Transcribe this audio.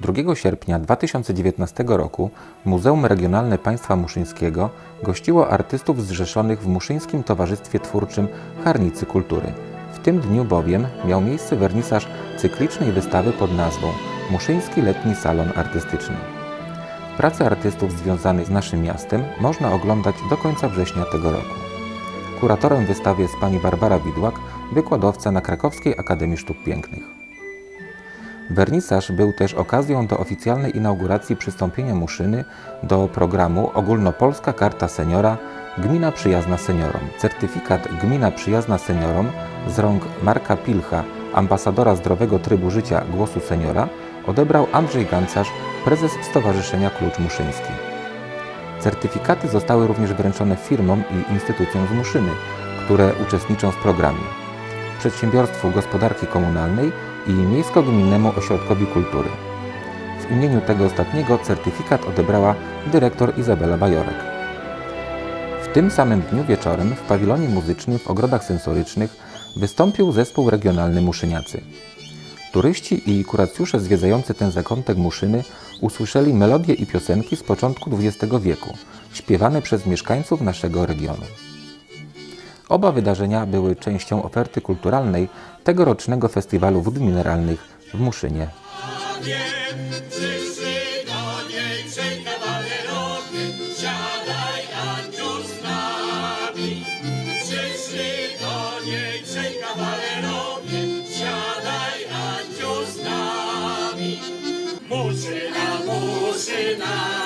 2 sierpnia 2019 roku Muzeum Regionalne Państwa Muszyńskiego gościło artystów zrzeszonych w Muszyńskim Towarzystwie Twórczym Charnicy Kultury. W tym dniu bowiem miał miejsce wernisaż cyklicznej wystawy pod nazwą Muszyński Letni Salon Artystyczny. Prace artystów związanych z naszym miastem można oglądać do końca września tego roku. Kuratorem wystawy jest pani Barbara Widłak, wykładowca na Krakowskiej Akademii Sztuk Pięknych. Wernisaż był też okazją do oficjalnej inauguracji przystąpienia Muszyny do programu Ogólnopolska Karta Seniora Gmina Przyjazna Seniorom. Certyfikat Gmina Przyjazna Seniorom z rąk Marka Pilcha, ambasadora zdrowego trybu życia Głosu Seniora, odebrał Andrzej Gancarz, prezes Stowarzyszenia Klucz Muszyński. Certyfikaty zostały również wręczone firmom i instytucjom z Muszyny, które uczestniczą w programie. Przedsiębiorstwu Gospodarki Komunalnej i Miejsko-Gminnemu Ośrodkowi Kultury. W imieniu tego ostatniego certyfikat odebrała dyrektor Izabela Bajorek. W tym samym dniu wieczorem w pawilonie muzycznym w ogrodach sensorycznych wystąpił zespół regionalny Muszyniacy. Turyści i kuracjusze zwiedzający ten zakątek Muszyny usłyszeli melodie i piosenki z początku XX wieku, śpiewane przez mieszkańców naszego regionu. Oba wydarzenia były częścią oferty kulturalnej tegorocznego Festiwalu Wód Mineralnych w Muszynie. Przyszły do